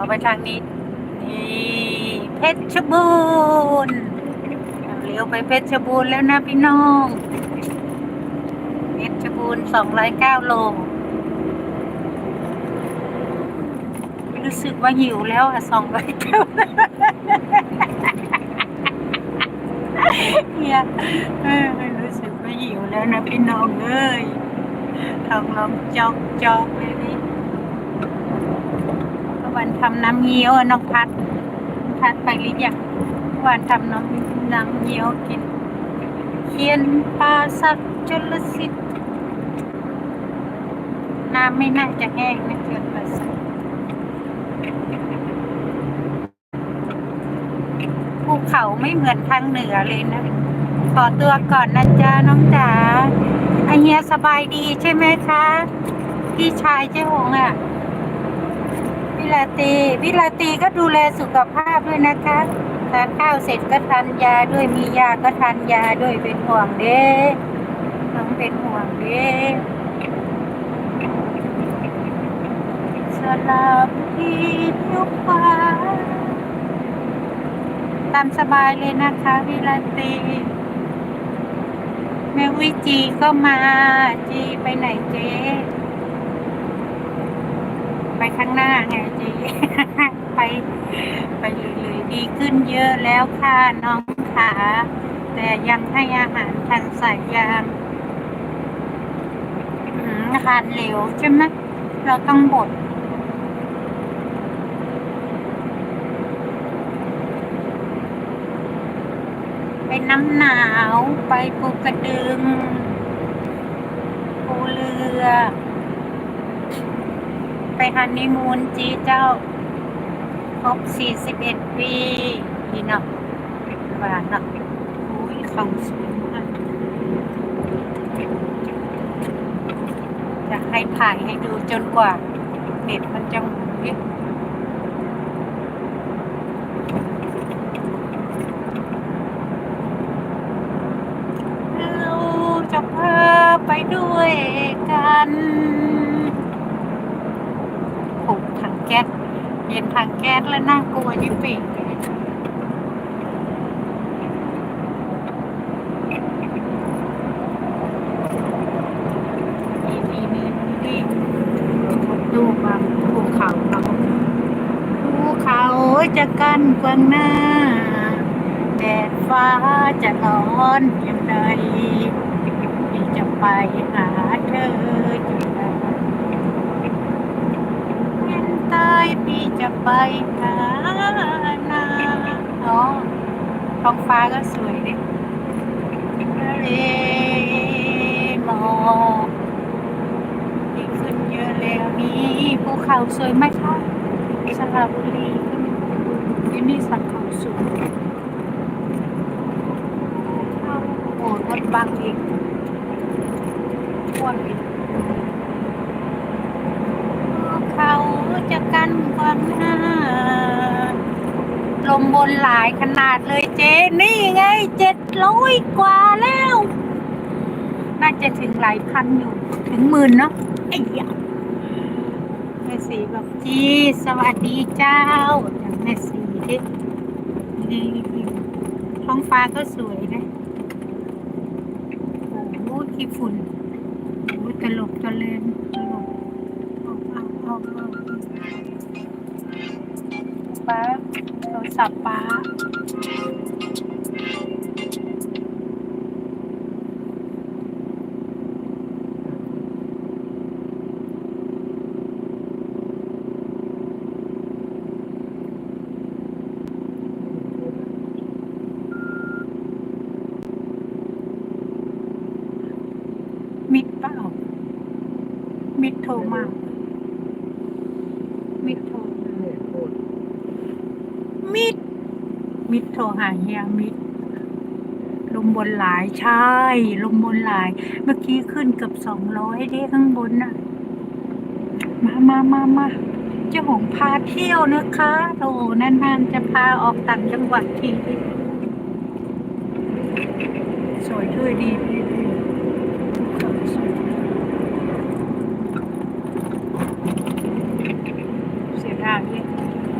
เอไปทางนี้นี่เพชรบูรณ์เลี้ยวไปเพชรบูรณ์แล้วนะพี่น้องเพชรบูรณ์สองร้อยเก้าโลรู้สึกว่าหิวแล้วอะสองร้อยเก้าเนี่ยรู้สึกว่าหิวแล้วนะพี่น้องเอ้ยท้องร้องจอกจอกเลย วันทำน้ำเงี้ยวน้องพัดพัดไปหรือยังวันทำน้ำน้ำเงี้ยวกินเขียนปลาสักจนลสิทธิ์น้ำไม่น่าจะแห้งนะเขียนปลาสักภูเขาไม่เหมือนทางเหนือเลยนะ ขอตัวก่อนนะจ๊ะน้องจ๋าไอเฮียสบายดีใช่ไหมคะ พี่ชายเจ้าหงอะ วิลาตีวิลาตีก็ดูแลสุขภาพด้วยนะคะทานข้าวเสร็จก็ทานยาด้วยมียาก็ทานยาด้วยเป็นห่วงเด้น้องเป็นห่วงเด้สลับที่ยุคฟ้าตามสบายเลยนะคะวิลาตีแม่วิจีก็มาจีไปไหนเจ๊ ไป ข้างหน้าไงจีไปไปเลยๆดีขึ้นเยอะแล้วค่ะน้องขาแต่ยังให้อาหารทางสายยางอืมอาหารเหลวใช่ไหมเราต้องบดไปน้ำหนาวไปภูกระดึงภูเรือ ไปฮันนีมูนจีเจ้า ครบ 41 ปีนี่เนาะว่าเนาะอุ้ยเขาสวยมากจะให้ถ่ายให้ดูจนกว่าเน็ตมันจะหมุนเนี่ยเราจะพาไปด้วยกัน แก๊สเห็นถังแก๊สแล้วน่ากลัวยิ่งปีกเลยนี่นี่นี่นี่ดูมาภูเขาเราภูเขาจะกั้นกว้างหน้าแดดฟ้าจะร้อนอย่างไรจะไปหาเธอจุดใด เห็น ใต้พี่จะไปหานาอ๋อท้องฟ้าก็สวยดิทะเลหมอกดีขึ้นเยอะแล้วนี่ภูเขาสวยไหมคะสระบุรีที่นี่สันเขาสูงโอ้รถบังอีกพ่วงอีก เขาจะ กันกน้าลมบนหลายขนาดเลยเจ นี่ไงเจ็ดร้อยกว่าแล้ว น่าจะถึงหลายพันอยู่ ถึงหมื่นเนาะไอ้ยะแม่สีบอกจีสวัสดีเจ้าแม่สีดินี่ท้องฟ้าก็สวยนะโอ้โหขี้ฝุ่นโอ้โหตลกตะเลนตลกเอาเอาเอา ป้าโทรศัพท์ป้ามิดเปล่า มิดโทรมา มิดโทร มิด มิดโทรหาเฮียมิด ลมบนหลายใช่ ลมบนหลาย เมื่อกี้ขึ้นเกือบสองร้อยเด้ข้างบนน่ะ มามามามาเจ้าของพาเที่ยวนะคะโอ้นานๆจะพาออกต่างจังหวัดทีสวยด้วยดี